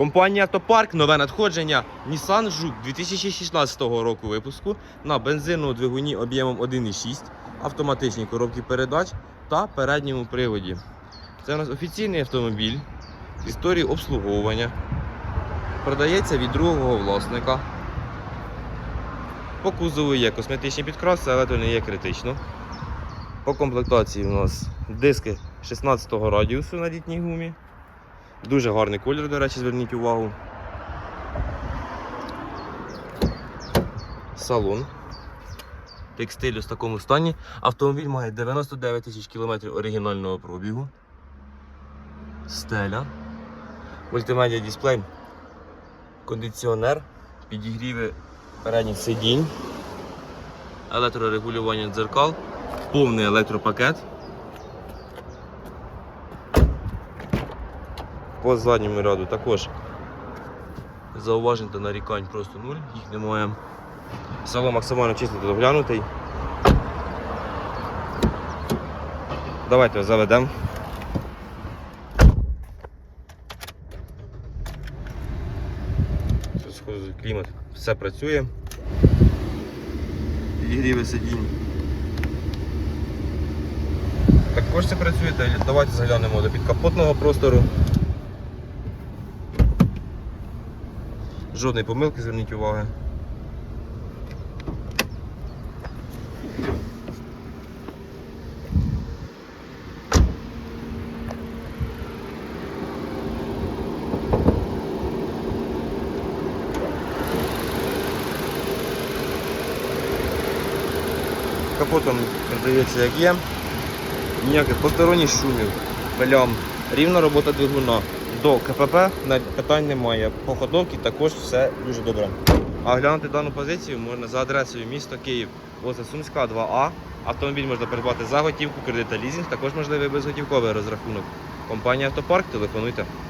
Компанія Автопарк, нове надходження Nissan Жук 2016 року випуску на бензинному двигуні об'ємом 1,6, автоматичній коробці передач та передньому приводі. Це у нас офіційний автомобіль з історією обслуговування. Продається від другого власника. По кузову є косметичні підкраси, але то не є критично. По комплектації у нас диски 16 радіусу на літній гумі. Дуже гарний колір, до речі, зверніть увагу. Салон. Текстиль у такому стані. Автомобіль має 99 тисяч кілометрів оригінального пробігу. Стеля. Мультимедіа дисплей. Кондиціонер. Підігріви передніх сидінь. Електрорегулювання дзеркал. Повний електропакет. По задньому ряду також зауважень та нарікань просто нуль, їх немає. Салон максимально чисто доглянутий. Давайте заведемо. Клімат, все працює. Підігріви сидінь. Також це працює, давайте заглянемо до підкапотного простору. Жодної помилки, зверніть увагу. Капотом продається як є. Ніяких посторонніх шумів, плям, рівна робота двигуна. До КПП питань немає. По ходовці також все дуже добре. А глянути дану позицію можна за адресою місто Київ, вулиця Сумська, 2А. Автомобіль можна придбати за готівку, кредит та лізинг, також можливий безготівковий розрахунок. Компанія Автопарк, телефонуйте.